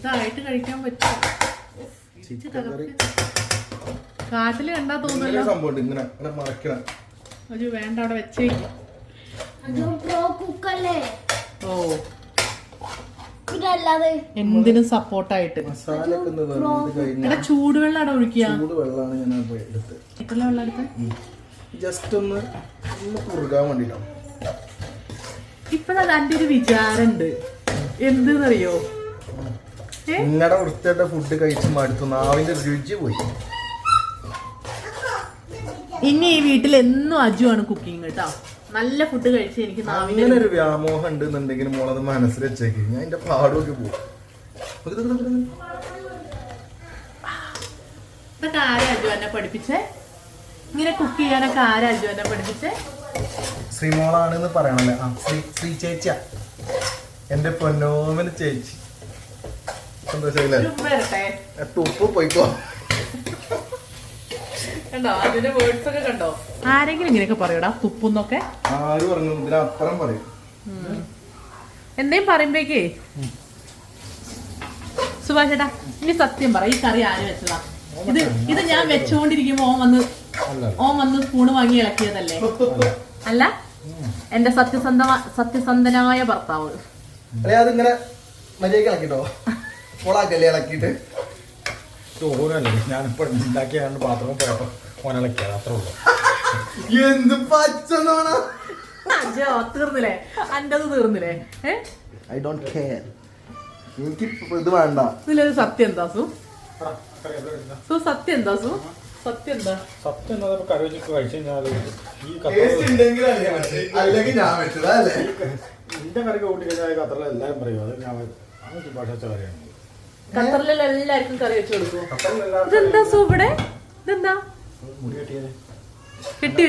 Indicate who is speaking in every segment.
Speaker 1: ഇതായിട്ട് കഴിക്കാൻ പറ്റും കാറ്റിൽ കണ്ടാ തോന്നുന്നല്ലോ.
Speaker 2: സംഭവമുണ്ട്. ഇങ്ങനെ ഇങ്ങനെ മറക്കണം.
Speaker 1: ഒരു വേണ്ട അവിടെ വെച്ച്
Speaker 3: അത് പ്രോ കുക്കല്ലേ
Speaker 1: ഓ. എന്തിനും സപ്പോർട്ടായിട്ട്. എടാ ചൂടുവെള്ളം അവിടെ ഒഴിക്കുക.
Speaker 2: ചൂട് ഞാൻ അപ്പോൾ എടുത്ത്.
Speaker 1: എത്ര വെള്ളം എടുത്ത്?
Speaker 2: ജസ്റ്റ് ഒന്ന് ഒന്ന് കുറുകാൻ വേണ്ടിയിട്ടാണ്
Speaker 1: ഇപ്പഴത് എന്റെ ഒരു വിചാരണ്ട് എന്തെന്നറിയോ?
Speaker 2: നിങ്ങളുടെ വൃത്തിയുടെ ഫുഡ് കഴിച്ച് മടുത്തു. നാവിന്റെ രുചി പോയി.
Speaker 1: ഇനി ഈ വീട്ടിൽ എന്നും അജുവാണ് കുക്കിംഗ് കേട്ടോ നല്ല ഫുഡ് കഴിച്ച് എനിക്ക് നാവിന്റെ
Speaker 2: അങ്ങനെ ഒരു വ്യാമോഹം ഉണ്ട് എന്നുണ്ടെങ്കിൽ മോളത് മനസ്സിൽ വെച്ചേക്ക്. ഞാൻ എന്റെ പാടൊക്കെ പോകും
Speaker 1: ഇതൊക്കെ ആരാ അജു എന്നെ പഠിപ്പിച്ചേ? ഇങ്ങനെ കുക്ക് ചെയ്യാനൊക്കെ ആരാ അജു എന്നെ പഠിപ്പിച്ചേ?
Speaker 2: ശ്രീമോളാണെന്ന് പറയണല്ലേ? ആ ശ്രീ ശ്രീ ചേച്ചിയാ. എന്റെ പൊന്നോമന ചേച്ചി.
Speaker 1: ഉമ്മ വരട്ടെ
Speaker 2: തുപ്പ് പോയിക്കോ.
Speaker 1: കണ്ടോ? അതിന്റെ വേർഡ്സ് ഒക്കെ കണ്ടോ? ആരെങ്കിലും ഇങ്ങനെയൊക്കെ പറയൂടാ? തുപ്പുന്നൊക്കെ?
Speaker 2: ആര് പറഞ്ഞു ഇതിനപ്പുറം പറയും.
Speaker 1: എന്തേലും പറയുമ്പോഴേക്കേ? സുഭാഷ് ചേട്ടാ ഇനി സത്യം പറ. ഈ കറി ആര് വെച്ചതാ? ഇത് ഇത് ഞാൻ വെച്ചുകൊണ്ടിരിക്കുമ്പോ ഓൻ വന്ന് ഓൻ വന്ന് സ്പൂണ് വാങ്ങി ഇളക്കിയതല്ലേ? അല്ല. എന്റെ സത്യസന്ധ സത്യസന്ധനായ ഭർത്താവ്.
Speaker 2: അല്ലെ അതിങ്ങനെ മര്യാദ ഇളക്കിട്ടോ? മോളാക്കല്ലേ ഇളക്കിയിട്ട്.
Speaker 4: ഓനല്ലേ ഞാനിപ്പോ ഉണ്ടാക്കിയ രണ്ട് പാത്രം പോയപ്പോ ഓനിളക്കിയത് അത്രേ ഉള്ളൂ.
Speaker 2: എന്ത് പച്ചന്നാണ്?
Speaker 1: അജോ തീർന്നില്ലേ? അന്റത് തീർന്നില്ലേ?
Speaker 2: ഐ ഡോണ്ട് കെയർ എനിക്ക് ഇത് വേണ്ട.
Speaker 1: ഇതിലൊരു സത്യം എന്താ സു? സു സത്യം എന്താ സു? സത്യം എന്താ?
Speaker 4: സത്യം എന്താ? കറി വെച്ചിട്ട് കഴിച്ചു ഈ
Speaker 2: അല്ലെങ്കിൽ ഞാൻ വെച്ചതാ അല്ലേ?
Speaker 4: എന്റെ കറി കൂട്ടി കഴിഞ്ഞാൽ ഖത്തറിൽ എല്ലാവരും പറയും. അത് ഞാൻ ഭാഷ കറിയാണ്.
Speaker 1: ഖത്തറിലുള്ള എല്ലാവർക്കും കറി വെച്ച് കൊടുക്കുമോ ഇതെന്താ സോ ഇവിടെ? ഇതെന്താ? കെട്ടി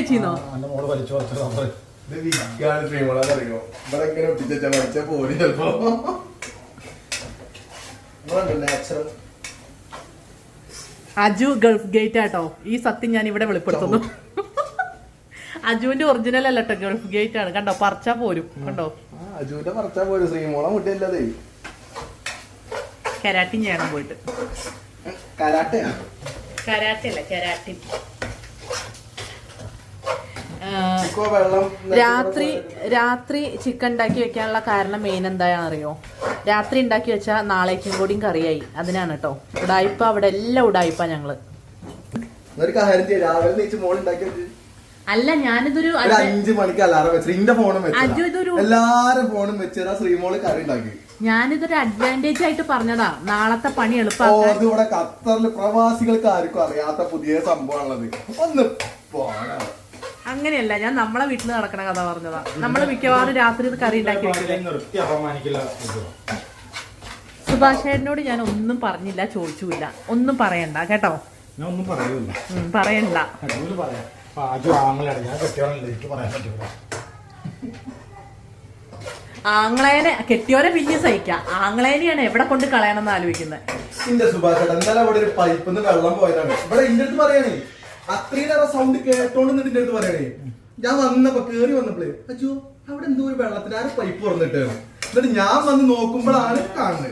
Speaker 2: നാച്ചുറൽ
Speaker 1: അജു ഗൾഫ് ഗേറ്റ് ആട്ടോ ഈ സത്യം ഞാൻ ഇവിടെ വെളിപ്പെടുത്തുന്നു. അജുവിന്റെ ഒറിജിനൽ അല്ലട്ടോ ഗൾഫ് ഗേറ്റ് ആണ് കണ്ടോ? പറിച്ചാ പോരും. കണ്ടോ?
Speaker 2: അജുവിന്റെ പറിച്ചാ പോരും. ശ്രീമോളം മുട്ടിയല്ലതേ
Speaker 1: കരാട്ടി ചെയ്യണം പോയിട്ട്. കരാട്ടി? അല്ല രാത്രി രാത്രി ചിക്കൻ ഉണ്ടാക്കി വെക്കാനുള്ള കാരണം മെയിൻ എന്താണെന്ന് അറിയോ രാത്രി ഉണ്ടാക്കി വെച്ചാൽ നാളേക്കും കൂടിയും കറിയായി. അതിനാണ് കേട്ടോ ഉടായ്പ അവിടെ എല്ലാം
Speaker 2: ഉടായ്പ ഞങ്ങൾ.
Speaker 1: അല്ല ഞാനിതൊരു
Speaker 2: അഞ്ചു മണിക്ക് അലാറം വെച്ചു ഇന്റെ ഫോണും
Speaker 1: അജു ഇതൊരു-
Speaker 2: വെച്ചു എല്ലാരും ഫോണും വെച്ചാ ശ്രീമോൾ കറി ഉണ്ടാക്കി
Speaker 1: ഞാനിതൊരു അഡ്വാന്റേജ് ആയിട്ട് പറഞ്ഞതാ. നാളത്തെ പണി
Speaker 2: എളുപ്പമാണ് ഇവിടെ ഖത്തറിൽ പ്രവാസികൾക്ക് ആർക്കും അറിയാത്ത പുതിയ സംഭവമാണുള്ളത് ഒന്ന്
Speaker 1: അങ്ങനെയല്ല ഞാൻ നമ്മളെ വീട്ടിൽ നടക്കണ കഥ പറഞ്ഞതാ. നമ്മൾ മിക്കവാറും രാത്രി ഇത് കറി ഉണ്ടാക്കി സുഭാഷേട്ടനോട് ഞാൻ ഒന്നും പറഞ്ഞില്ല ചോദിച്ചില്ല ഒന്നും പറയണ്ട കേട്ടോ?
Speaker 4: ഞാൻ ഒന്നും പറയൂല.
Speaker 1: പറയണ്ട.
Speaker 4: പറയാൻ പറയാം അപ്പൊ അജു ആങ്ങളാണ് ഞാൻ കെട്ടിയോളല്ലേ എനിക്ക് പറയാൻ പറ്റൂല
Speaker 1: ആങ്ങളേനെ കെട്ടിയോനെ പിന്നെ സഹിക്കാം. ആങ്ങളേനെയാണ് എവിടെ കൊണ്ട് കളയണമെന്ന് ആലോചിക്കുന്നത്.
Speaker 2: സുഭാഷ് ഇന്നലെ അവിടെ ഒരു പൈപ്പിന്ന് വെള്ളം പോയതാണ്. ഇവിടെ ഇന്റെ അടുത്ത് പറയണേ അത്രയും സൗണ്ട് കേട്ടോണ്ട് നിന്റെ അടുത്ത് പറയണേ. ഞാൻ വന്നപ്പോ കേറി വന്നപ്പോഴേ അച്ഛോ അവിടെ എന്തോ ഒരു വെള്ളത്തിന് ആരും പൈപ്പ് തുറന്നിട്ട് എന്നിട്ട് ഞാൻ വന്ന് നോക്കുമ്പോഴാണ് കാണുന്നത്.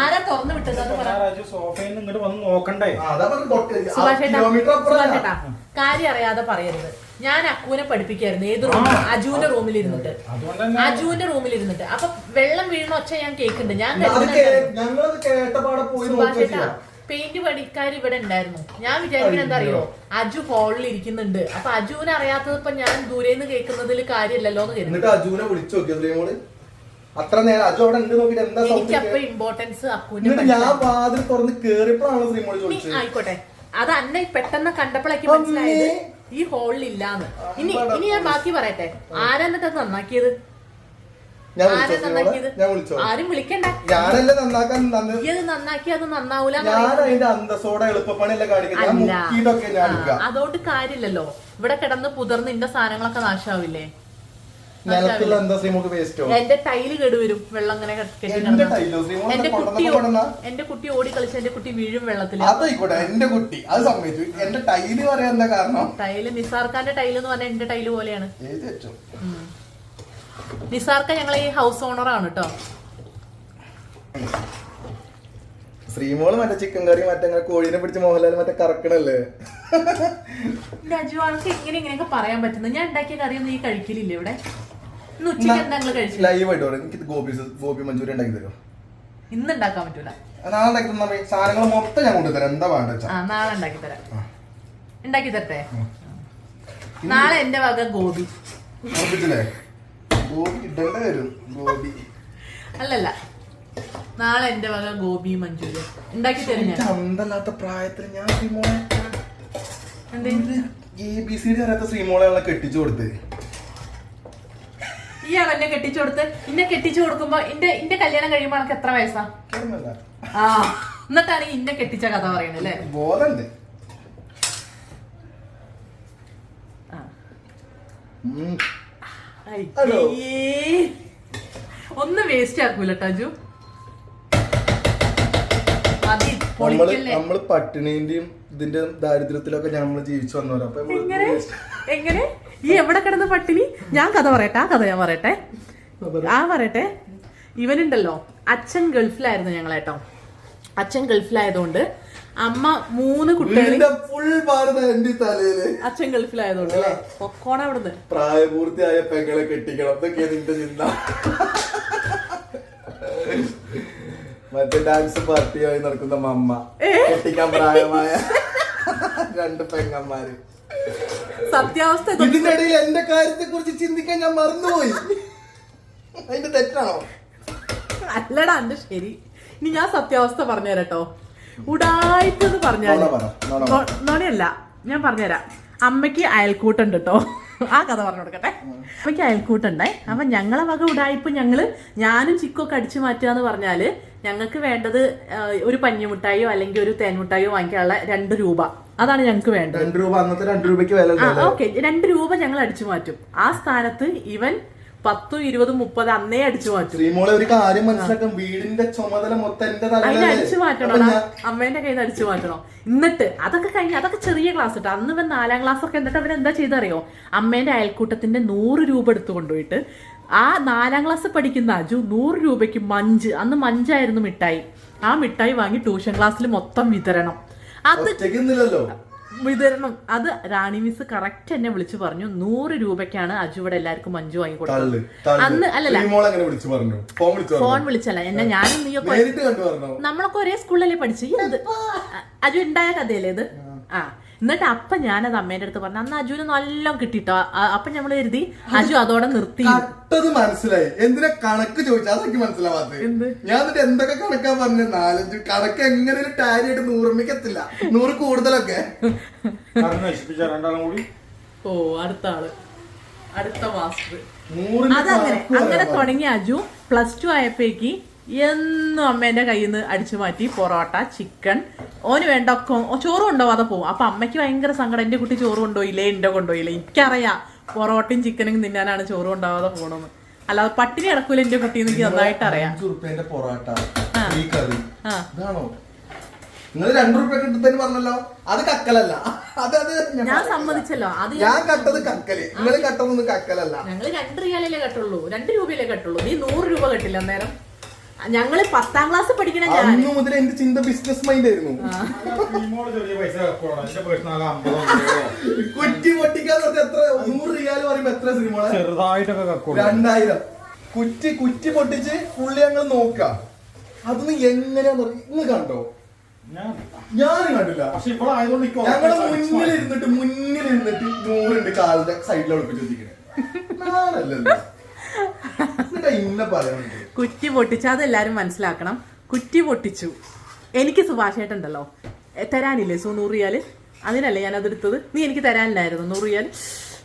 Speaker 1: ആരാ തുറന്നു വിട്ടതെന്ന് പറ.
Speaker 4: അജു സോഫയിൽ നിന്ന് ഇങ്ങോട്ട് വന്ന് നോക്കണ്ടേ?
Speaker 2: ആ, അതാ പറഞ്ഞ
Speaker 1: സുഭാഷേട്ടാ
Speaker 2: കിലോമീറ്റർ
Speaker 1: സുഭാഷേട്ടാ
Speaker 2: അപ്പുറം
Speaker 1: കാര്യം അറിയാതെ പറയരുത്. ഞാൻ അക്കുവിനെ പഠിപ്പിക്കായിരുന്നു. ഏത് റൂമിൽ അജുവിന്റെ റൂമിൽ ഇരുന്നിട്ട് അജുവിന്റെ റൂമിൽ ഇരുന്നിട്ട് അപ്പൊ വെള്ളം വീഴുന്ന ഒച്ച ഞാൻ കേൾക്കുന്നുണ്ട്. ഞാൻ പെയിന്റ് പണിക്കാർ ഇവിടെ ഉണ്ടായിരുന്നു. ഞാൻ വിചാരിക്കുന്നത് എന്താ അറിയോ? അജു ഹോളിൽ ഇരിക്കുന്നുണ്ട്. അപ്പൊ അജുവിനെ അറിയാത്തത് ഇപ്പൊ ഞാൻ നിന്ന് കേൾക്കുന്നതിൽ കാര്യമില്ലല്ലോ എന്ന്
Speaker 2: കരുതുന്നു അത്ര നേരം അജു അവിടെ ഉണ്ട് നോക്കിട്ട് എന്താ സൗണ്ട്
Speaker 1: എനിക്ക് അപ്പൊ ഇമ്പോർട്ടൻസ്
Speaker 2: എന്നിട്ട് ഞാൻ വാതിൽ തുറന്ന് കേറിയപ്പോഴാണ്
Speaker 1: ശ്രീമോൾ
Speaker 2: ചോദിച്ചത്?
Speaker 1: ആയിക്കോട്ടെ. അത് അന്നെ പെട്ടെന്ന് കണ്ടപ്പോഴേക്ക്. മനസ്സിലായത്. ഈ ഹോളിൽ ഇല്ലാന്ന്. ഇനി ഇനി ഞാൻ ബാക്കി പറയട്ടെ? ആരാ എന്നിട്ട് അത് നന്നാക്കിയത്? ആരാ
Speaker 2: വിളിച്ചോ
Speaker 1: നന്നാക്കിയത്? ആരും വിളിക്കണ്ട.
Speaker 2: ഞാനല്ലേ നന്നാക്കാൻ നന്ന്
Speaker 1: ഈ അത് നന്നാക്കി അത് നന്നാവൂല
Speaker 2: ഞാൻ അതിന്റെ അന്തസ്സോടെ എളുപ്പപ്പണിയല്ല കാണിക്കുന്നത്. ഞാൻ
Speaker 1: അല്ല.
Speaker 2: മുക്കിയിട്ടൊക്കെ ഞാൻ
Speaker 1: ആ,
Speaker 2: എടുക്കാം
Speaker 1: അതുകൊണ്ട് കാര്യമില്ലല്ലോ. ഇവിടെ കിടന്ന് പുതർന്ന് ഇന്റെ സാധനങ്ങളൊക്കെ നാശാവില്ലേ?
Speaker 2: നിലത്തുള്ള എന്താ ശ്രീമോക്ക് വേസ്റ്റോ
Speaker 1: എന്റെ ടൈൽ കേടുവരും. വെള്ളം അങ്ങനെ കെട്ടി
Speaker 2: എന്റെ
Speaker 1: കിടന്നാ.
Speaker 2: ടൈലോ ശ്രീമോൾ
Speaker 1: എന്റെ കുട്ടി
Speaker 2: കൊണ്ടുവന്ന
Speaker 1: എന്റെ കുട്ടി ഓടി കളിച്ച് എന്റെ കുട്ടി വീഴും വെള്ളത്തിൽ
Speaker 2: അതായിക്കോട്ടെ എന്റെ കുട്ടി. അത് സമ്മതിച്ചു. എന്റെ ടൈൽ പറയാൻ എന്താ കാരണം?
Speaker 1: ടൈൽ നിസാർക്കാന്റെ ടൈൽ എന്ന് പറഞ്ഞാൽ എന്റെ ടൈൽ പോലെയാണ്.
Speaker 2: എഴുതി വെച്ചോ
Speaker 1: ഉം. നിസാർക്ക ഞങ്ങളെ ഈ ഹൗസ് ഓണർ ആണ് കേട്ടോ
Speaker 2: ശ്രീമോൾ മറ്റേ ചിക്കൻ കറി മറ്റേ കോഴിനെ പിടിച്ച് മോഹൻലാൽ മറ്റേ കറക്കണല്ലേ?
Speaker 1: ആൾക്ക് ഇങ്ങനെ ഇങ്ങനെയൊക്കെ പറയാൻ പറ്റുന്നത് ഞാൻ ഉണ്ടാക്കിയ കറിയൊന്നും ഈ കഴിക്കലില്ല ഇവിടെ? ഇന്ന് ഉച്ചയ്ക്ക് എന്താ നിങ്ങൾ കഴിച്ചില്ല
Speaker 2: ലൈവ് ആയിട്ട് പറയും. എനിക്ക് ഗോപി ഗോപി മഞ്ചൂരി ഉണ്ടാക്കി തരുമോ?
Speaker 1: ഇന്ന് ഉണ്ടാക്കാൻ പറ്റൂല.
Speaker 2: നാളെ ഉണ്ടാക്കി തന്നാ മതി. സാധനങ്ങൾ മൊത്തം ഞാൻ കൊണ്ടുതരാം. എന്താ വേണ്ട വെച്ചാ?
Speaker 1: ആ നാളെ ഉണ്ടാക്കി തരാം. ഉണ്ടാക്കി തരട്ടെ? നാളെ എന്റെ വക ഗോപി.
Speaker 2: ഉറപ്പിച്ചില്ലേ? ഗോപി ഇടേണ്ട വരും ഗോപി.
Speaker 1: അല്ലല്ല. നാളെ എന്റെ വക ഗോപി മഞ്ചൂരി ഉണ്ടാക്കി തരും ഞാൻ.
Speaker 2: അന്തല്ലാത്ത പ്രായത്തിൽ ഞാൻ ശ്രീമോളെ എ ബി സി ഡി അറിയാത്ത ശ്രീമോളെ അവളെ കെട്ടിച്ചു കൊടുത്ത്.
Speaker 1: ഈ എന്നെ കെട്ടിച്ചു കൊടുത്ത് ഇന്നെ കെട്ടിച്ചു കൊടുക്കുമ്പോ ഇന്റെ ഇന്റെ കല്യാണം കഴിയുമ്പോ എനിക്ക് എത്ര വയസ്സാ. ആ എന്നിട്ടാണ് ഈ ഇന്നെ കെട്ടിച്ച കഥ പറയുന്നത് അല്ലേ?
Speaker 2: ബോധണ്ട്.
Speaker 1: ഒന്നും വേസ്റ്റ് ആക്കൂല ടജു. നമ്മൾ
Speaker 2: നമ്മൾ പട്ടിണിന്റെയും ഇതിന്റെ ദാരിദ്ര്യത്തിലൊക്കെ നമ്മൾ ജീവിച്ചു വന്നവരാ. അപ്പൊ
Speaker 1: എങ്ങനെ? എങ്ങനെ? ഈ എവിടെ കിടന്ന പട്ടിണി? ഞാൻ കഥ പറയട്ടെ ആ കഥ ഞാൻ പറയട്ടെ. ആ പറയട്ടെ. ഇവനുണ്ടല്ലോ അച്ഛൻ ഗൾഫിലായിരുന്നു ഞങ്ങളേട്ടോ അച്ഛൻ ഗൾഫിലായതുകൊണ്ട് അമ്മ മൂന്ന്
Speaker 2: വീടിന്റെ ഫുൾ ഭാരത എന്റെ തലയിൽ.
Speaker 1: അച്ഛൻ ഗൾഫിലായതുകൊണ്ട് അല്ലേ? പൊക്കോണ അവിടുന്ന്.
Speaker 2: പ്രായപൂർത്തിയായ പെങ്ങളെ കെട്ടിക്കണം. ഇതൊക്കെയാ നിന്റെ ചിന്ത. മറ്റേ ഡാൻസ് പാർട്ടിയായി നടക്കുന്ന മമ്മ. കെട്ടിക്കാൻ പ്രായമായ രണ്ട് പെങ്ങന്മാര്.
Speaker 1: സത്യാവസ്ഥ ഇതിനിടയിൽ
Speaker 2: ഇതിന്റെ ഇടയിൽ എന്റെ കാര്യത്തെ കുറിച്ച് ചിന്തിക്കാൻ ഞാൻ മറന്നുപോയി. അതിന്റെ തെറ്റാണോ?
Speaker 1: അല്ലടാ എന്റെ ശരി. ഇനി ഞാൻ സത്യാവസ്ഥ പറഞ്ഞുതരട്ടോ. ഉടായിട്ടെന്ന് പറഞ്ഞാൽ നോണയല്ല ഞാൻ പറഞ്ഞുതരാം. അമ്മയ്ക്ക് അയൽക്കൂട്ടുണ്ട് കേട്ടോ ആ കഥ പറഞ്ഞു കൊടുക്കട്ടെ. അമ്മയ്ക്ക് അയൽക്കൂട്ടുണ്ടേ? അപ്പൊ ഞങ്ങളെ വക ഉടായിപ്പോ ഞങ്ങൾ ഞാനും ചിക്കൊക്കെ അടിച്ചു മാറ്റുക എന്ന് പറഞ്ഞാൽ ഞങ്ങൾക്ക് വേണ്ടത് ഒരു പഞ്ഞിമുട്ടായോ അല്ലെങ്കിൽ ഒരു തേൻമുട്ടായോ വാങ്ങിക്കാനുള്ള രണ്ട് രൂപ. അതാണ് ഞങ്ങൾക്ക് വേണ്ടത്.
Speaker 2: രണ്ട് രൂപ അന്നത്തെ രണ്ട് രൂപയ്ക്ക് വില.
Speaker 1: ഓക്കെ. രണ്ട് രൂപ ഞങ്ങൾ അടിച്ചു മാറ്റും. ആ സ്ഥാനത്ത് ഇവൻ പത്തും ഇരുപതും മുപ്പത് അന്നേ അടിച്ചു മാറ്റും.
Speaker 2: ശ്രീമോളെ ഒരു കാര്യം മനസ്സിലാക്കാം. വീടിന്റെ ചുമതല മൊത്തം എന്റെ
Speaker 1: അതിന്? അടിച്ചു മാറ്റണം അമ്മേന്റെ കയ്യിൽ നിന്ന് അടിച്ചു മാറ്റണോ. എന്നിട്ട് അതൊക്കെ കഴിഞ്ഞ് അതൊക്കെ ചെറിയ ക്ലാസ് ഇട്ടോ അന്ന് ഇവൻ നാലാം ക്ലാസ് ഒക്കെ എന്നിട്ട് അവൻ എന്താ ചെയ്തറിയോ? അമ്മേന്റെ അയൽക്കൂട്ടത്തിന്റെ നൂറ് രൂപ എടുത്തു കൊണ്ടുപോയിട്ട് ആ നാലാം ക്ലാസ് പഠിക്കുന്ന അജു നൂറ് രൂപയ്ക്ക് മഞ്ച് അന്ന് മഞ്ചായിരുന്നു മിഠായി. ആ മിഠായി വാങ്ങി ട്യൂഷൻ ക്ലാസ്സിൽ മൊത്തം വിതരണം. അത് വിതരണം. അത് റാണി മിസ് കറക്റ്റ് എന്നെ വിളിച്ചു പറഞ്ഞു. നൂറ് രൂപയ്ക്കാണ് അജു ഇവിടെ എല്ലാവർക്കും മഞ്ജു വാങ്ങി കൊടുത്തത്. അന്ന് അല്ലല്ല.
Speaker 2: ഫോൺ വിളിച്ചു
Speaker 1: ഫോൺ വിളിച്ചല്ല. എന്നെ ഞാനും നീയൊക്കെ നമ്മളൊക്കെ ഒരേ സ്കൂളിലല്ലേ പഠിച്ചു അജു ഉണ്ടായ കഥയല്ലേ ഇത്? ആ. എന്നിട്ട് അപ്പൊ ഞാനത് അമ്മേന്റെ അടുത്ത് പറഞ്ഞു അന്ന് അജുവിന് നല്ലോണം കിട്ടിട്ടോ. അപ്പൊ നമ്മൾ കരുതി അജു അതോടെ നിർത്തി.
Speaker 2: കട്ടത് മനസ്സിലായി. എന്തിനാ കണക്ക് ചോദിച്ചാ? അതൊക്കെ മനസ്സിലാവാത്തത്. ഞാൻ എന്നിട്ട് എന്തൊക്കെ കണക്കാ പറഞ്ഞു? നാലഞ്ച് കണക്ക് എങ്ങനെ ഒരു ആയിട്ട് ആയിട്ട് നൂറമ്മിക്കത്തില്ല നൂറ് കൂടുതലൊക്കെ.
Speaker 1: ഓ അടുത്ത ആൾ. അടുത്ത മാസ്റ്റർ അതങ്ങനെ അങ്ങനെ
Speaker 2: തുടങ്ങി
Speaker 1: തുടങ്ങിയ അജു പ്ലസ് ടു ആയപ്പോഴേക്ക് എന്നും അമ്മേന്റെ കയ്യിൽ നിന്ന് അടിച്ചു മാറ്റി പൊറോട്ട ചിക്കൻ ഓന് വേണ്ട ഒക്കെ ചോറ് കൊണ്ടുപോകാതെ പോകും അപ്പൊ അമ്മയ്ക്ക് ഭയങ്കര സങ്കടം. എന്റെ കുട്ടി ചോറ് കൊണ്ടുപോയില്ലേ? എന്റെ കൊണ്ടുപോയില്ലേ? എനിക്കറിയാം. പൊറോട്ടയും ചിക്കനും തിന്നാനാണ് ചോറ് ഉണ്ടാവാതെ പോണെന്ന് അല്ലാതെ പട്ടിണി കിടക്കൂല എന്റെ കുട്ടി എനിക്ക് നന്നായിട്ട് അറിയാം.
Speaker 2: പൊറോട്ട നിങ്ങൾ രണ്ടു റുപ്യ കിട്ടുന്നതിന് പറഞ്ഞല്ലോ. അത് കക്കലല്ല. അത് അത് ഞാൻ
Speaker 1: സമ്മതിച്ചല്ലോ. അത്
Speaker 2: ഞാൻ കട്ടത് കക്കൽ. നിങ്ങൾ കട്ടതൊന്നും കക്കലല്ല.
Speaker 1: ഞങ്ങൾ രണ്ട് റിയാലല്ലേ കട്ടുള്ളൂ. രണ്ട് രൂപയല്ലേ കട്ടുള്ളൂ. നീ നൂറ് രൂപ കെട്ടില്ല അന്നേരം. ഞങ്ങൾ പത്താം ക്ലാസ് പഠിക്കണ ഞാൻ
Speaker 2: അന്ന് മുതൽ എന്റെ ചിന്ത ബിസിനസ് മൈൻഡ് ആയിരുന്നു. കുറ്റി പൊട്ടിക്കാന്ന് പറഞ്ഞാൽ എത്ര? നൂറ് റിയാൽ പറയുമ്പോ എത്ര സിനിമ രണ്ടായിരം. കുറ്റി കുറ്റി പൊട്ടിച്ച് പുള്ളി ഞങ്ങൾ നോക്കാം. അതൊന്നും എങ്ങനെയാന്ന് അറിയ- ഇന്ന് കണ്ടോ?
Speaker 4: ഞാൻ
Speaker 2: ഞാനും കണ്ടില്ല.
Speaker 4: പക്ഷെ ഇപ്പൊ ആയതുകൊണ്ട് എനിക്ക് ഞങ്ങൾ
Speaker 2: മുന്നിൽ ഇരുന്നിട്ട് മുന്നിൽ ഇരുന്നിട്ട് നൂറുണ്ട് കാലിന്റെ സൈഡിലോട്ട് ചോദിക്കണേ ഞാനല്ലല്ലോ.
Speaker 1: കുറ്റി പൊട്ടിച്ചു അതെല്ലാരും മനസ്സിലാക്കണം. കുറ്റി പൊട്ടിച്ചു. എനിക്ക് സുഭാഷേട്ടുണ്ടല്ലോ തരാനില്ലേ സോ നൂറ് റിയാൽ? അതിനല്ലേ ഞാൻ അതെടുത്തത്? നീ എനിക്ക് തരാനില്ലായിരുന്നു നൂറ് റിയാൽ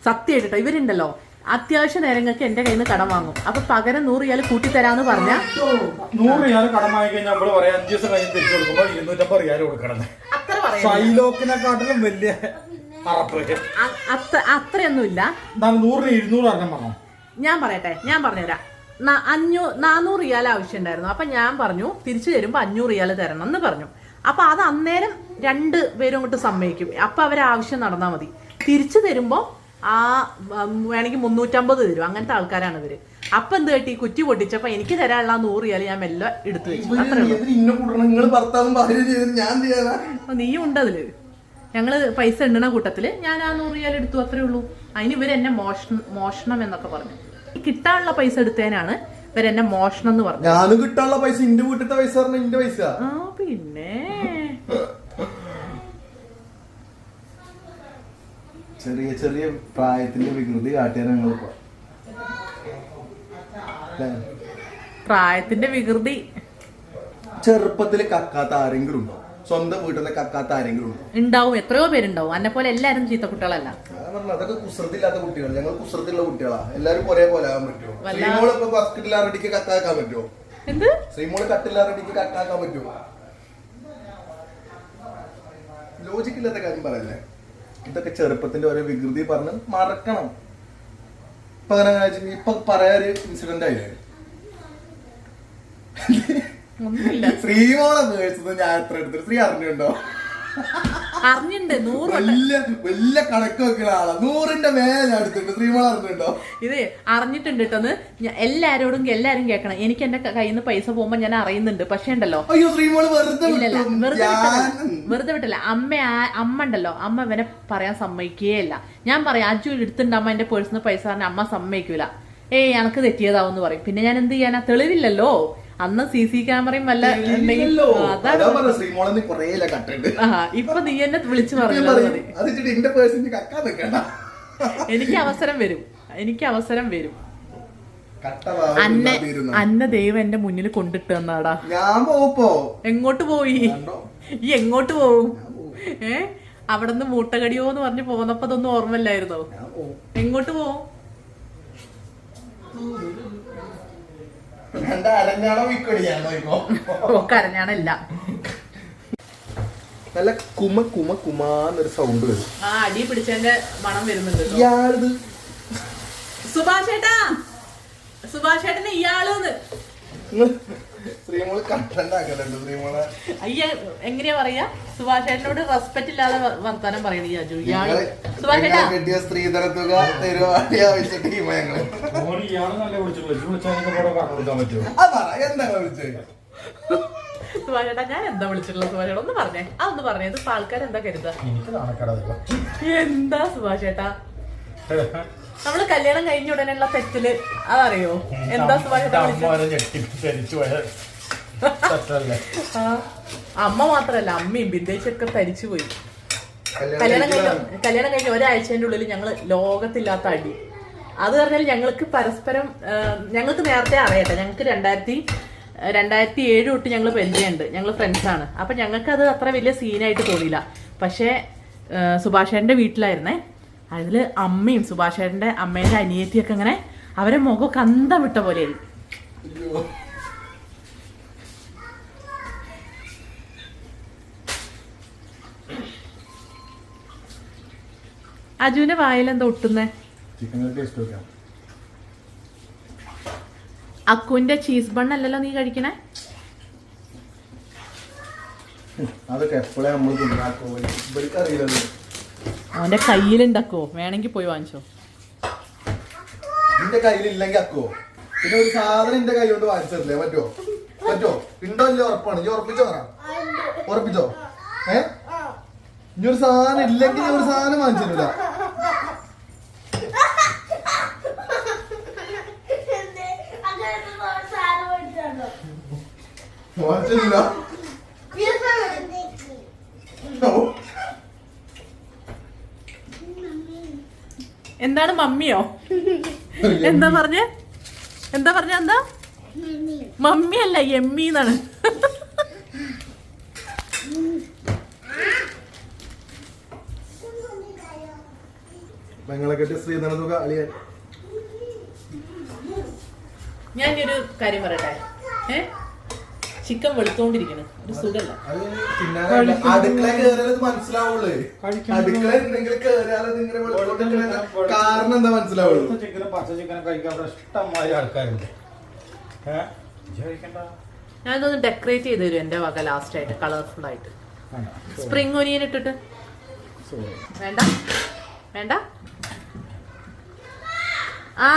Speaker 1: സത്യമായിട്ടോ ഇവരുണ്ടല്ലോ. അത്യാവശ്യ നേരങ്ങൾക്ക് എന്റെ കയ്യിൽ നിന്ന് കടം വാങ്ങും. അപ്പൊ പകരം നൂറ് റിയാൽ കൂട്ടി തരാന്ന് പറഞ്ഞ?
Speaker 4: നൂറ് റിയാൽ കടം വാങ്ങി കഴിഞ്ഞാൽ നമ്മൾ പറയാം അഞ്ച് ദിവസം കഴിഞ്ഞ് തിരിച്ചു ഇരുന്നൂറ്റമ്പത് റിയാൽ കൊടുക്കണം. വലിയ
Speaker 1: അത്രയൊന്നുമില്ല.
Speaker 4: നൂറിന് ഇരുന്നൂറ് പറഞ്ഞോ
Speaker 1: ഞാൻ പറയട്ടെ ഞാൻ പറഞ്ഞുതരാം. ന- അഞ്ഞൂ നാനൂറ് റിയാൽ ആവശ്യമുണ്ടായിരുന്നു. അപ്പം ഞാൻ പറഞ്ഞു തിരിച്ചു തരുമ്പോ അഞ്ഞൂറ് റിയാൽ തരണം എന്ന് പറഞ്ഞു. അപ്പൊ അത് അന്നേരം രണ്ട് പേരും അങ്ങോട്ട് സമ്മതിക്കും. അപ്പൊ അവർ ആവശ്യം നടന്നാൽ മതി. തിരിച്ചു തരുമ്പോ ആ വേണമെങ്കിൽ മുന്നൂറ്റമ്പത് തരും. അങ്ങനത്തെ ആൾക്കാരാണ് ഇവർ. അപ്പൊ എന്ത് കേട്ടി? കുറ്റി പൊട്ടിച്ചപ്പോ എനിക്ക് തരാനുള്ള നൂറ് റിയാൽ ഞാൻ മെല്ലെ എടുത്തു വെച്ചു. അത്രേ ഉള്ളൂ.
Speaker 2: എന്തിന് ഇന്നെ കൂട്ടണം. നിങ്ങൾ ഭർത്താവും ഭാര്യ ഞാൻ ചെയ്യാനാ?
Speaker 1: അപ്പൊ നീയും ഉണ്ട് അതിൽ. ഞങ്ങൾ പൈസ എണ്ണണ കൂട്ടത്തിൽ ഞാൻ ആ നൂറ് റിയാൽ എടുത്തു. അത്രേ ഉള്ളൂ. അതിന് ഇവരെന്നെ മോഷണം മോഷണം എന്നൊക്കെ പറഞ്ഞു. കിട്ടാനുള്ള പൈസ എടുത്തേനാണ് ഇവരെന്നെ മോഷണം എന്ന് പറഞ്ഞു
Speaker 2: ഞാനും കിട്ടാനുള്ള പൈസ ഇന്റെ വീട്ടിലത്തെ പൈസ പറഞ്ഞ ഇന്റെ പൈസ.
Speaker 1: ആ പിന്നെ.
Speaker 2: ചെറിയ ചെറിയ പ്രായത്തിന്റെ വികൃതി കാട്ടിയാണ് ഞങ്ങളിപ്പോ?
Speaker 1: പ്രായത്തിന്റെ വികൃതി.
Speaker 2: ചെറുപ്പത്തിൽ കക്കാത്ത ആരെങ്കിലും ഉണ്ടോ? സ്വന്തം വീട്ടിൽ നിന്ന് കക്കാത്ത ആരെങ്കിലും ഉണ്ടോ?
Speaker 1: ഉണ്ടാവും. എത്രയോ പേരുണ്ടാവും. എന്നെ പോലെ എല്ലാരും ചീത്ത കുട്ടികളല്ല.
Speaker 2: അതൊക്കെ കുസൃതില്ലാത്ത കുട്ടികൾ ഞങ്ങൾ കുസൃതിയുള്ള കുട്ടികളാ. എല്ലാരും ഒരേപോലെ ആകാൻ പറ്റുമോ? ശ്രീമോൾ ഇപ്പൊ കട്ടിലാറടിക്ക് കക്കാക്കാൻ പറ്റുമോ?
Speaker 1: എന്ത്?
Speaker 2: ശ്രീമോൾ കട്ടിലാറടിക്ക് കക്കാക്കാൻ പറ്റുമോ? ലോജിക്കില്ലാത്ത കാര്യം പറയല്ലേ? ഇതൊക്കെ ചെറുപ്പത്തിന്റെ ഓരോ വികൃതി പറഞ്ഞ് മറക്കണം. ഇപ്പൊ അങ്ങനെ ഇപ്പൊ പറയാ ഒരു ഇൻസിഡന്റ് ആയില്ലേ? ശ്രീമോളെ മേടിച്ചത് ഞാൻ എത്ര എടുത്തു ശ്രീ അറിഞ്ഞുണ്ടോ
Speaker 1: അറിഞ്ഞിണ്ട് നൂറ്
Speaker 2: വലിയ വലിയ കണക്ക് വെക്കുന്ന ആളാ. നൂറിന്റെ മേലെ ഞാൻ എടുത്തിട്ട് ശ്രീമോളെ അറിഞ്ഞുണ്ടോ
Speaker 1: ഇത് അറിഞ്ഞിട്ടുണ്ട് കേട്ടോന്ന് എല്ലാരോടും എല്ലാരും കേൾക്കണം. എനിക്ക് എന്റെ കയ്യിൽ നിന്ന് പൈസ പോകുമ്പോ ഞാൻ അറിയുന്നുണ്ട്. പക്ഷേ ഉണ്ടല്ലോ.
Speaker 2: അയ്യോ ശ്രീമോൾ വെറുതെ.
Speaker 1: വെറുതെ വിട്ടില്ല. അമ്മ അമ്മ ഉണ്ടല്ലോ. അമ്മ ഇവനെ പറയാൻ സമ്മതിക്കുകയില്ല. ഞാൻ പറയാം അജു എടുത്തിട്ടുണ്ട് അമ്മ എന്റെ പേഴ്സണൽ പൈസ പറഞ്ഞ അമ്മ സമ്മതിക്കൂല. ഏയ് എനക്ക് തെറ്റിയതാവെന്ന് പറയും. പിന്നെ ഞാൻ എന്ത് ചെയ്യാനാ? തെളിവില്ലല്ലോ. അന്ന് സി സി ക്യാമറയും വല്ല ഇപ്പൊ നീ എന്നെ വിളിച്ചു പറഞ്ഞു എനിക്ക് അവസരം വരും. എനിക്ക് അവസരം വരും. അന്ന അന്ന ദൈവം എന്റെ മുന്നിൽ കൊണ്ടിട്ട് തന്നാടാ
Speaker 2: ഞാൻ
Speaker 1: എങ്ങോട്ട് പോയി? ഈ എങ്ങോട്ട് പോവും? ഏ അവിടെ നിന്ന് മൂട്ടകടിയോ എന്ന് പറഞ്ഞു പോന്നപ്പോ അതൊന്നും ഓർമ്മയില്ലായിരുന്നോ?
Speaker 2: ഞാൻ
Speaker 1: എങ്ങോട്ട് പോവും?
Speaker 2: രണ്ട് അരഞ്ഞാണോ വിക്കടിയാണോ ഇപ്പൊ?
Speaker 1: ഓ കരഞ്ഞാണല്ല
Speaker 2: നല്ല കുമ കുമ കുമാന്നൊരു സൗണ്ട് വരും.
Speaker 1: ആ അടി പിടിച്ചതിന്റെ മണം വരുന്നുണ്ട് കേട്ടോ.
Speaker 2: സുഭാഷേട്ടാ
Speaker 1: സുഭാഷ് ചേട്ടാ ഇയാൾ
Speaker 2: ശ്രീമോൾ കട്ടണ്ടാക്കലുണ്ട് ശ്രീമോളെ
Speaker 1: അയ്യ എങ്ങനെയാ പറയാ? സുഭാഷേട്ടനോട് റെസ്പെക്ട് ഇല്ലാതെ വർത്താനം പറയണ അജു. ഇയാൾ
Speaker 2: ഞങ്ങൾ
Speaker 1: സുഭാഷ് ചേട്ടാ
Speaker 2: ഞങ്ങളെ കിട്ടിയ സ്ത്രീധന തുക ആവശ്യ ടീമ
Speaker 4: ഞങ്ങൾ.
Speaker 2: ആ എന്താ വിളിച്ചത്?
Speaker 1: സുഭാഷേട്ടാ ഞാൻ എന്താ വിളിച്ചിട്ടുള്ള സുഭാഷ് ഒന്ന് പറഞ്ഞേ. അതൊന്ന് പറഞ്ഞേ. ഇത് ആൾക്കാരെന്താ കരുതാ? എന്താ സുഭാഷ് ചേട്ടാ നമ്മൾ കല്യാണം കഴിഞ്ഞ ഉടനെയുള്ള തെറ്റിൽ അതറിയോ എന്താ?
Speaker 4: അമ്മ
Speaker 1: മാത്രല്ല അമ്മയും ബിന്ദേച്ചൊക്കെ തരിച്ചു പോയി കല്യാണം കഴിഞ്ഞ കല്യാണം കഴിഞ്ഞ ഒരാഴ്ചന്റെ ഉള്ളിൽ ഞങ്ങൾ ലോകത്തില്ലാത്ത അടി അത് പറഞ്ഞാൽ ഞങ്ങൾക്ക് പരസ്പരം ഞങ്ങൾക്ക് നേരത്തെ അറിയട്ടെ ഞങ്ങൾക്ക് രണ്ടായിരത്തി രണ്ടായിരത്തി ഏഴ് തൊട്ട് ഞങ്ങൾ പരിചയമുണ്ട് ഞങ്ങൾ ഫ്രണ്ട്സാണ് അപ്പൊ ഞങ്ങൾക്ക് അത് അത്ര വലിയ സീനായിട്ട് തോന്നിയില്ല പക്ഷേ സുഭാഷേന്റെ വീട്ടിലായിരുന്നേ അതിൽ അമ്മയും സുഭാഷേന്റെ അമ്മേന്റെ അനിയത്തിയൊക്കെ ഇങ്ങനെ അവരെ മുഖമൊക്കെ അന്തം വിട്ട പോലെയായി. അജുവിന്റെ വായിലെന്താ ഒട്ടുന്നേ? അക്കുവിന്റെ ചീസ് ബൺ അല്ലല്ലോ നീ കഴിക്കണേ?
Speaker 2: അതൊക്കെ എപ്പോഴേ നമ്മൾ തിന്നാക്കോ
Speaker 1: അവന്റെ കയ്യിലുണ്ടാക്കോ? വേണമെങ്കിൽ പോയി വാങ്ങിച്ചോ.
Speaker 2: നിന്റെ കയ്യിലില്ലെങ്കിൽ അക്കോ. പിന്നെ ഒരു സാധനം എന്റെ കൈ കൊണ്ട് വാങ്ങിച്ചതല്ലേ? പറ്റോ? പറ്റോ? ഉണ്ടോ ഇല്ല ഉറപ്പാണ്. ഇനി ഉറപ്പിച്ചോ പറ. ഉറപ്പിച്ചോ? ഏ? ഇനി ഒരു സാധനം ഇല്ലെങ്കിൽ ഒരു സാധനം വാങ്ങിച്ചിട്ടില്ല. വാങ്ങിച്ചിട്ടില്ല.
Speaker 1: എന്താണ് മമ്മിയോ? എന്താ പറഞ്ഞ? എന്താ പറഞ്ഞ എന്താ? മമ്മി അല്ല എമ്മി എന്നാണ്. ഞാനൊരു കാര്യം പറയട്ടെ? ഏ? ചിക്കൻ വെളുത്തോണ്ടിരിക്കണ്. ഒരു സുഖല്ല.
Speaker 2: അടുക്കള മനസ്സിലാവുള്ളൂ. അടുക്കള ഇങ്ങനെ വെളുത്തോണ്ടിരിക്കണ കാരണം എന്താ മനസ്സിലാവുള്ളൂ?
Speaker 4: ചിക്കനും പച്ച ചിക്കനും കഴിക്കാൻ ഇവിടെ ഇഷ്ടംമാതിരി ആൾക്കാരുണ്ട്. ഏഹ്
Speaker 1: ഞാൻ ഇതൊന്ന് ഡെക്കറേറ്റ് ചെയ്ത് തരും എന്റെ വക ലാസ്റ്റ് ആയിട്ട് കളർഫുൾ ആയിട്ട്. സ്പ്രിംഗ് ഒനിയൻ ഇട്ടിട്ട്. വേണ്ട? വേണ്ട? ആ